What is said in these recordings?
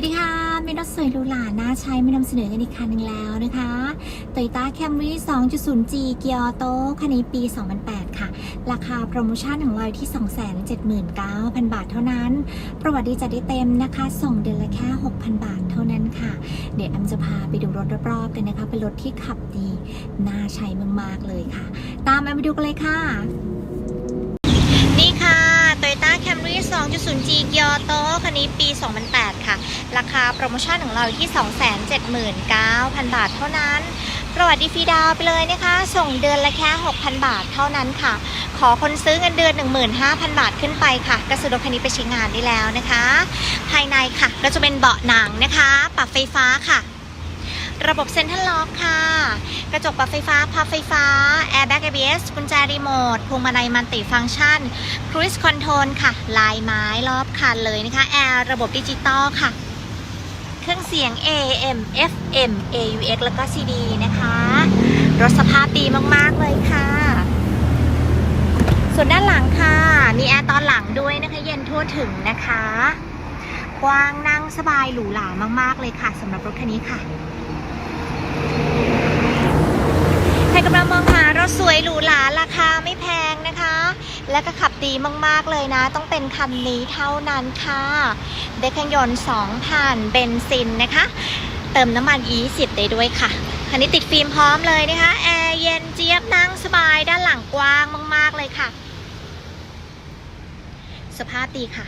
วัสดีค่ะมีรถสวยหรูหราน่าใช้ไมานำเสนอกันอีกคันหนึ่งแล้วนะคะ Toyota Camry 2.0G เกียร์โต้คันนี้ปี 2008 ค่ะ ราคาโปรโมชั่นของเราอยู่ที่ 279,000 บาทเท่านั้น ประวัติดีจัดได้เต็มนะคะ ส่งเดือนละแค่ 6,000 บาทเท่านั้นค่ะ เดี๋ยวแอมจะพาไปดูรถรอบๆกันนะคะ เป็นรถที่ขับดี น่าใช้มากๆเลยค่ะ ตามแอมไปดูกันเลยค่ะ Camry 2.0G เกียร์ออโตคันนี้ปี 2008 ค่ะ ราคาโปรโมชั่นของเราอยู่ที่ 279,000 บาทเท่านั้นประวัติดีฟรีดาวไปเลยนะคะ ส่งเดือนละแค่ 6,000 บาทเท่านั้นค่ะ ขอคนซื้อเงินเดือน 15,000 บาทขึ้นไปค่ะกระสุนรถคันนี้ไปใช้งานได้แล้วนะคะ ภายในค่ะก็จะเป็นเบาะหนังนะคะ ปรับไฟฟ้าค่ะ ระบบเซ็นทรัลล็อกค่ะ กระจกปรับไฟฟ้าพับไฟฟ้าแอร์แบ็ก ABS กุญแจรีโมทพวงมาลัยมัลติฟังก์ชันครู i คอนโทรลค่ะ ลายไม้รอบคันเลยนะคะ แอร์ระบบดิจิตอลค่ะ เครื่องเสียง AM FM AUX แล้วก็ CD นะคะ รถสภาพดีมากๆเลยค่ะ ส่วนด้านหลังค่ะ มีแอร์ตอนหลังด้วยนะคะ เย็นทั่วถึงนะคะกว้างนั่งสบายหรูหรามาก ๆ เลยค่ะสำหรับรถคันนี้ค่ะ ใครกำลังมองหารถ สวยหรูหราราคาไม่แพงนะคะ และก็ขับดีมากๆเลยนะ ต้องเป็นคันนี้เท่านั้นค่ะได้เครื่องยนต์2,000เบนซินนะคะ เติมน้ำมัน20ได้ด้วยค่ะคันนี้ติดฟิล์มพร้อมเลยนะคะ แอร์เย็นเจี๊ยบนั่งสบายด้านหลังกว้างมาก ๆ เลยค่ะ สภาพดีค่ะ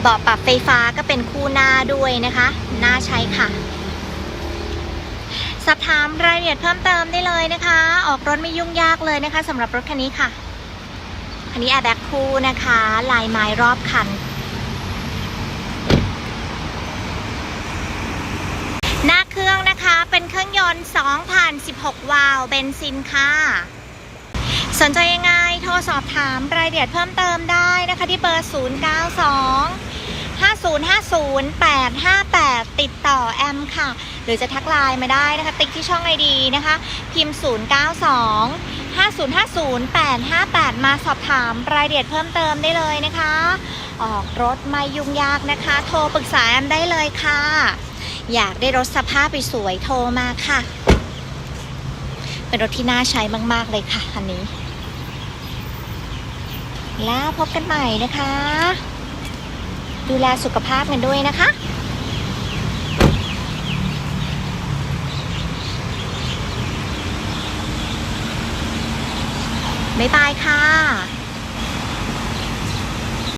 เบาะปรับไฟฟ้าก็เป็นคู่หน้าด้วยนะคะน่าใช้ค่ะ สอบถามรายละเอียดเพิ่มเติมได้เลยนะคะ ออกรถไม่ยุ่งยากเลยนะคะสำหรับรถคันนี้ค่ะ คันนี้แอร์แบ็คคู่นะคะ ลายไม้รอบคัน หน้าเครื่องนะคะเป็นเครื่องยนต์ 2016 วาล์วเบนซินค่ะ สนใจยังไงโทรสอบถามรายละเอียดเพิ่มเติมได้นะคะที่เบอร์ 092 050858 ติดต่อแอมค่ะ หรือจะทักไลน์มาได้นะคะ ติ๊กที่ช่องไอดีนะคะ พิมพ์ 092 5050 858 มาสอบถามรายละเอียดเพิ่มเติมได้เลยนะคะ ออกรถไม่ยุ่งยากนะคะ โทรปรึกษาแอมได้เลยค่ะ อยากได้รถสภาพไปสวยโทรมาค่ะ เป็นรถที่น่าใช้มาก ๆ เลยค่ะคันนี้ แล้วพบกันใหม่นะคะ ดูแลสุขภาพกันด้วยนะคะบ๊ายบายค่ะ